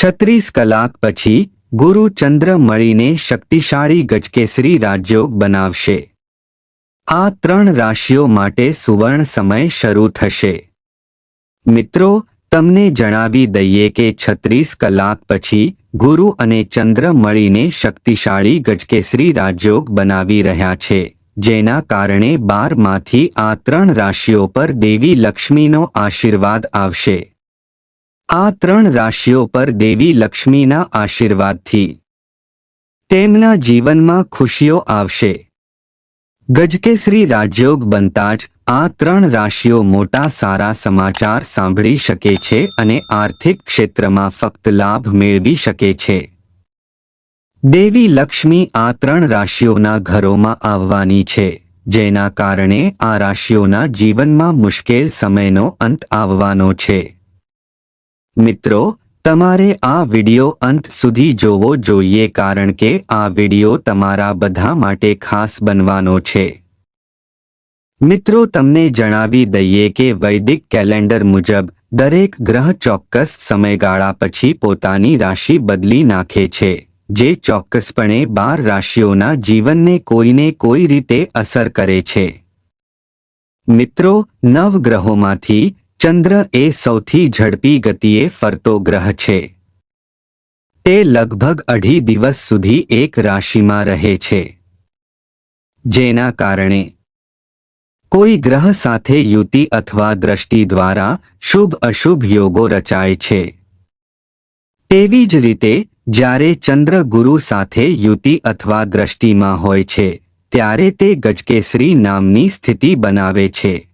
છત્રીસ કલાક પછી ગુરુ ચંદ્ર મળીને શક્તિશાળી ગજકેસરી રાજયોગ બનાવશે. આ ત્રણ રાશિઓ માટે સુવર્ણ સમય શરૂ થશે. મિત્રો, તમને જણાવી દઈએ કે છત્રીસ કલાક પછી ગુરુ અને ચંદ્ર મળીને શક્તિશાળી ગજકેસરી રાજયોગ બનાવી રહ્યા છે, જેના કારણે બારમાંથી આ ત્રણ રાશિઓ પર દેવી લક્ષ્મીનો આશીર્વાદ આવશે. આ ત્રણ રાશિઓ પર દેવી લક્ષ્મીના આશીર્વાદથી. તેમના જીવનમાં ખુશીઓ આવશે. ગજકેસરી રાજયોગ બનતા જ આ ત્રણ રાશિઓ મોટા સારા સમાચાર સાંભળી શકે છે અને આર્થિક ક્ષેત્રમાં ફક્ત લાભ મેળવી શકે છે. દેવી લક્ષ્મી આ ત્રણ રાશિઓના ઘરોમાં આવવાની છે, જેના કારણે આ રાશિઓના જીવનમાં મુશ્કેલ સમયનો અંત આવવાનો છે. મિત્રો, તમારે આ વિડિયો અંત સુધી જોવો જોઈએ કારણ કે આ વિડિયો તમારા બધા માટે ખાસ બનવાનો છે. મિત્રો, તમને જણાવી દઈએ કે વૈદિક કેલેન્ડર મુજબ, દરેક ગ્રહ ચોક્કસ સમયગાળા પછી પોતાની રાશિ બદલી નાખે છે, જે ચોક્કસપણે બાર રાશિઓના જીવનને કોઈને કોઈ રીતે અસર કરે છે. મિત્રો, નવ ગ્રહોમાંથી ચંદ્ર એ સૌથી ઝડપી ગતિએ ફરતો ગ્રહ છે. તે લગભગ અઢી દિવસ સુધી એક રાશિમાં રહે છે. જેના કારણે કોઈ ગ્રહ સાથે યુતિ અથવા દ્રષ્ટિ દ્વારા શુભ અશુભ યોગો રચાય છે. તેવી જ રીતે, જ્યારે ચંદ્ર ગુરુ સાથે યુતિ અથવા દ્રષ્ટિમાં હોય છે, ત્યારે તે ગજકેસરી નામની સ્થિતિ બનાવે છે.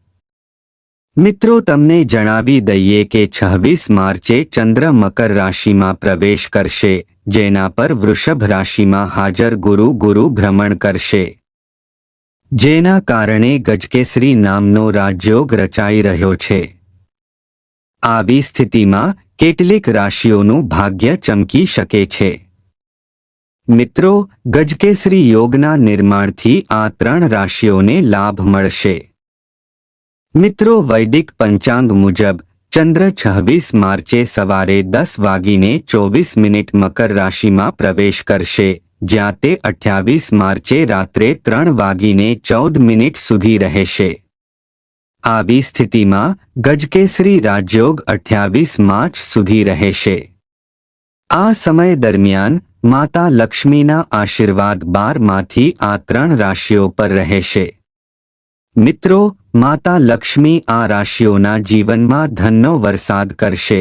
મિત્રો, તમને જણાવી દઈએ કે છવ્વીસ માર્ચે ચંદ્ર મકર રાશિમાં પ્રવેશ કરશે, જેના પર વૃષભ રાશિમાં હાજર ગુરુ ગુરુ ભ્રમણ કરશે. જેના કારણે ગજકેસરી નામનો રાજયોગ રચાઈ રહ્યો છે. આવી સ્થિતિમાં કેટલીક રાશિઓનું ભાગ્ય ચમકી શકે છે. મિત્રો, ગજકેસરી યોગના નિર્માણથી આ ત્રણ રાશિઓને લાભ મળશે. મિત્રો, વૈદિક પંચાંગ મુજબ ચંદ્ર છવ્વીસ માર્ચે સવારે દસ વાગીને ચોવીસ મિનિટ મકર રાશિમાં પ્રવેશ કરશે, જ્યાં તે અઠ્યાવીસ માર્ચે રાત્રે ત્રણ વાગીને ચૌદ મિનિટ સુધી રહેશે. આવી સ્થિતિમાં ગજકેસરી રાજયોગ અઠ્યાવીસ માર્ચ સુધી રહેશે. આ સમય દરમિયાન માતા લક્ષ્મીના આશીર્વાદ બારમાંથી આ ત્રણ રાશિઓ પર રહેશે. મિત્રો માતા લક્ષ્મી આ રાશિઓના જીવનમાં ધનનો વરસાદ કરશે.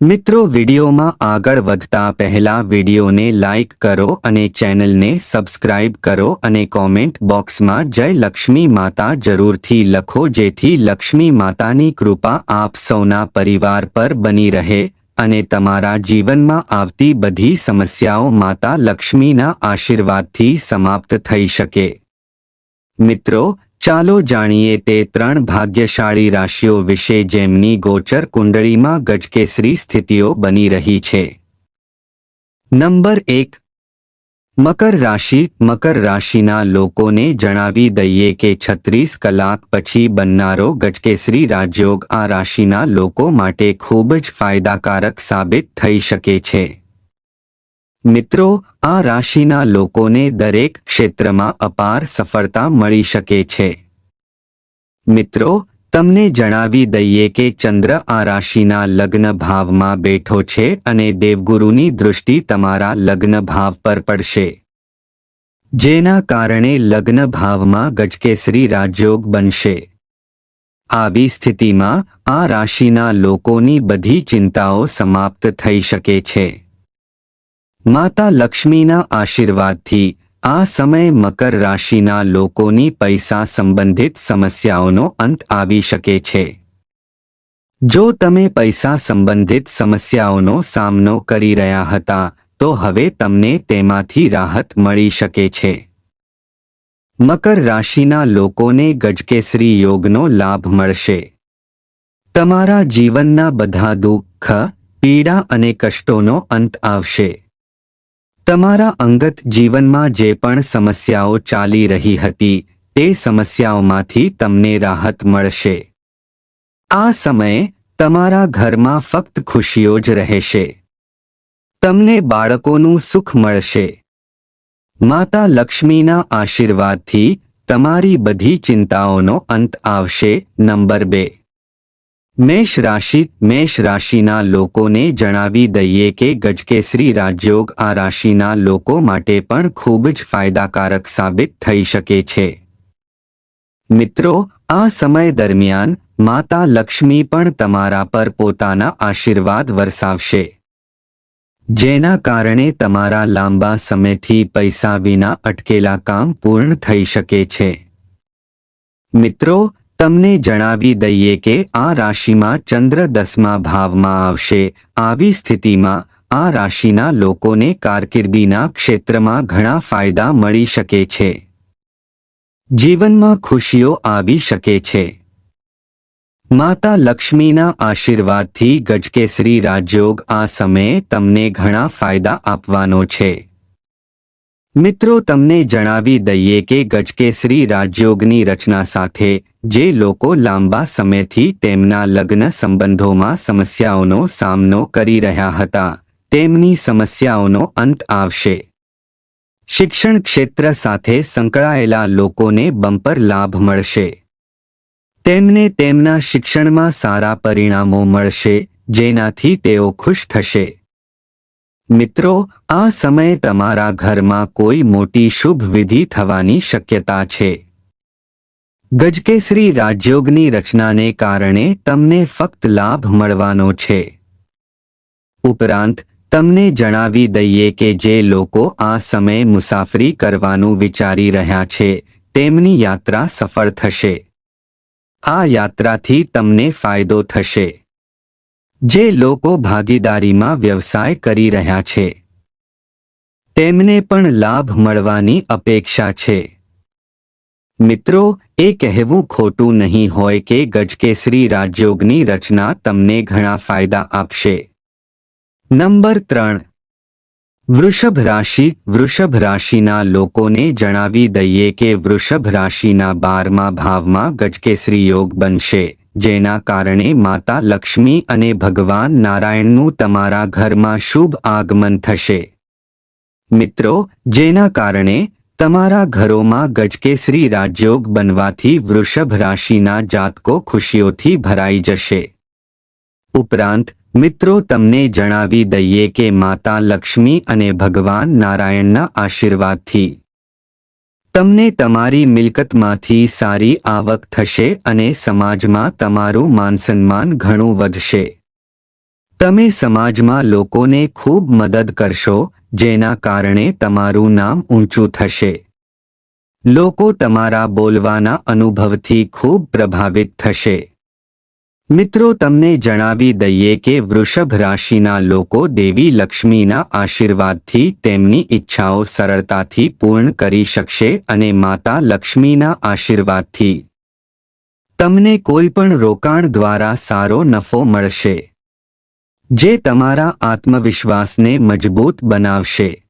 મિત્રો વિડીયોમાં આગળ વધતા પહેલા વિડીયોને લાઇક કરો અને ચેનલને સબસ્ક્રાઇબ કરો અને કોમેન્ટ બોક્સમાં જય લક્ષ્મી માતા જરૂરથી લખો જેથી લક્ષ્મી માતાની કૃપા આપ સૌના પરિવાર પર બની રહે અને તમારા જીવનમાં આવતી બધી સમસ્યાઓ માતા લક્ષ્મીના આશીર્વાદથી સમાપ્ત થઈ શકે. મિત્રો ચાલો જાણીએ તે ત્રણ ભાગ્યશાળી રાશિઓ વિશે જેમની ગોચર કુંડળીમાં ગજકેસરી સ્થિતિઓ બની રહી છે. નંબર એક. મકર રાશિ મકર રાશિના લોકોને જણાવી દઈએ કે છત્રીસ કલાક પછી બનનારો ગજકેસરી રાજયોગ આ રાશિના લોકો માટે ખૂબ જ ફાયદાકારક સાબિત થઈ શકે છે. મિત્રો, આ રાશિના લોકોને દરેક ક્ષેત્રમાં અપાર સફળતા મળી શકે છે. મિત્રો, તમને જણાવી દઈએ કે ચંદ્ર આ રાશિના લગ્ન ભાવમાં બેઠો છે અને દેવગુરુની દૃષ્ટિ તમારા લગ્ન ભાવ પર પડશે. જેના કારણે લગ્ન ભાવમાં ગજકેસરી રાજયોગ બનશે. આવી સ્થિતિમાં આ રાશિના લોકોની બધી ચિંતાઓ સમાપ્ત થઈ શકે છે. માતા લક્ષ્મીના આશીર્વાદથી આ સમય મકર રાશિના લોકોની પૈસા સંબંધિત સમસ્યાઓનો અંત આવી શકે છે. જો તમે પૈસા સંબંધિત સમસ્યાઓનો સામનો કરી રહ્યા હતા, તો હવે તમને તેમાંથી રાહત મળી શકે છે. મકર રાશિના લોકોને ગજકેસરી યોગનો લાભ મળશે. તમારા જીવનના બધા દુઃખ, પીડા અને કષ્ટોનો અંત આવશે. તમારા અંગત જીવનમાં જે પણ સમસ્યાઓ ચાલી રહી હતી, તે સમસ્યાઓમાંથી તમને રાહત મળશે. આ સમયે તમારા ઘરમાં ફક્ત ખુશીઓ જ રહેશે. તમને બાળકોનું સુખ મળશે. માતા લક્ષ્મીના આશીર્વાદથી તમારી બધી ચિંતાઓનો અંત આવશે, નંબર બે. મેષ રાશિ, મેષ રાશિના લોકોને જણાવી દઈએ કે ગજકેસરી રાજયોગ આ રાશિના લોકો માટે પણ ખૂબ જ ફાયદાકારક સાબિત થઈ શકે છે. મિત્રો, આ સમય દરમિયાન માતા લક્ષ્મી પણ તમારા પર પોતાના આશીર્વાદ વરસાવશે. જેના કારણે તમારા લાંબા સમયથી પૈસા વિના અટકેલા કામ પૂર્ણ થઈ શકે છે. મિત્રો તમને જણાવી દઈએ કે આ રાશિમાં ચંદ્ર દસમા ભાવમાં આવશે. આવી સ્થિતિમાં આ રાશિના લોકોને કારકિર્દીના ક્ષેત્રમાં ઘણા ફાયદા મળી શકે છે. જીવનમાં ખુશીઓ આવી શકે છે. માતા લક્ષ્મીના આશીર્વાદથી ગજકેસરી રાજયોગ આ સમયે તમને ઘણા ફાયદા આપવાનો છે. મિત્રો, તમને જણાવી દઈએ કે ગજકેસરી રાજયોગની રચના સાથે જે લોકો લાંબા સમયથી તેમના લગ્ન સંબંધોમાં સમસ્યાઓનો સામનો કરી રહ્યા હતા, તેમની સમસ્યાઓનો અંત આવશે. શિક્ષણ ક્ષેત્ર સાથે સંકળાયેલા લોકોને બમ્પર લાભ મળશે. તેમને તેમના શિક્ષણમાં સારા પરિણામો મળશે, જેનાથી તેઓ ખુશ થશે. મિત્રો, આ સમયે તમારા ઘરમાં કોઈ મોટી શુભ વિધિ થવાની શક્યતા છે. ગજકેસરી રાજયોગની રચનાને કારણે તમને ફક્ત લાભ મળવાનો છે. ઉપરાંત, તમને જણાવી દઈએ કે જે લોકો આ સમયે મુસાફરી કરવાનું વિચારી રહ્યા છે, તેમની યાત્રા સફળ થશે. આ યાત્રાથી તમને ફાયદો થશે. જે લોકો ભાગીદારીમાં વ્યવસાય કરી રહ્યા છે. તેમને પણ લાભ મળવાની અપેક્ષા છે. મિત્રો, એ કહેવું ખોટું નહીં હોય કે ગજકેસરી રાજયોગની રચના તમને ઘણા ફાયદા આપશે. નંબર ત્રણ. વૃષભ રાશિ. વૃષભ રાશિના લોકોને જણાવી દઈએ કે વૃષભ રાશિના બારમા ભાવમાં ગજકેસરી યોગ બનશે, જેના કારણે માતા લક્ષ્મી અને ભગવાન નારાયણનું તમારા ઘરમાં શુભ આગમન થશે. મિત્રો, જેના કારણે તમારા ઘરોમાં ગજકેસરી રાજયોગ બનવાથી વૃષભ રાશિના જાતકો ખુશીઓથી ભરાઈ જશે. ઉપરાંત, મિત્રો તમને જણાવી દઈએ કે માતા લક્ષ્મી અને ભગવાન નારાયણના આશીર્વાદથી. તમને તમારી મિલકતમાંથી સારી આવક થશે અને સમાજમાં તમારું માનસન્માન ઘણું વધશે. તમે સમાજમાં લોકોને ખૂબ મદદ કરશો જેના કારણે તમારું નામ ઊંચું થશે. લોકો તમારા બોલવાના અનુભવથી ખૂબ પ્રભાવિત થશે. મિત્રો, તમને જણાવી દઈએ કે વૃષભ રાશિના લોકો દેવી લક્ષ્મીના આશીર્વાદથી તેમની ઈચ્છાઓ સરળતાથી પૂર્ણ કરી શકશે અને માતા લક્ષ્મીના આશીર્વાદથી. તમને કોઈ પણ રોકાણ દ્વારા સારો નફો મળશે. જે તમારા આત્મવિશ્વાસને મજબૂત બનાવશે.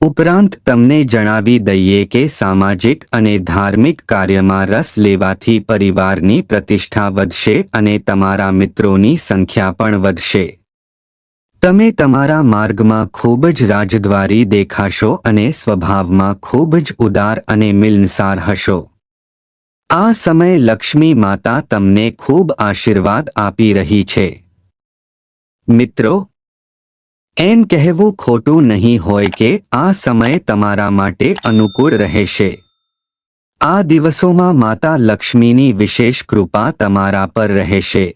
ઉપરાંત તમને જણાવી દઈએ કે સામાજિક અને ધાર્મિક કાર્યમાં રસ લેવાથી પરિવારની પ્રતિષ્ઠા વધશે અને તમારા મિત્રોની સંખ્યા પણ વધશે. તમે તમારા માર્ગમાં ખૂબ જ રાજદ્વારી દેખાશો અને સ્વભાવમાં ખૂબ જ ઉદાર અને મિલનસાર હશો. આ સમયે લક્ષ્મી માતા તમને ખૂબ આશીર્વાદ આપી રહી છે. મિત્રો, એમ કહેવું ખોટું નહીં હોય કે આ સમય તમારા માટે અનુકૂળ રહેશે. આ દિવસોમાં માતા લક્ષ્મીની વિશેષ કૃપા તમારા પર રહેશે.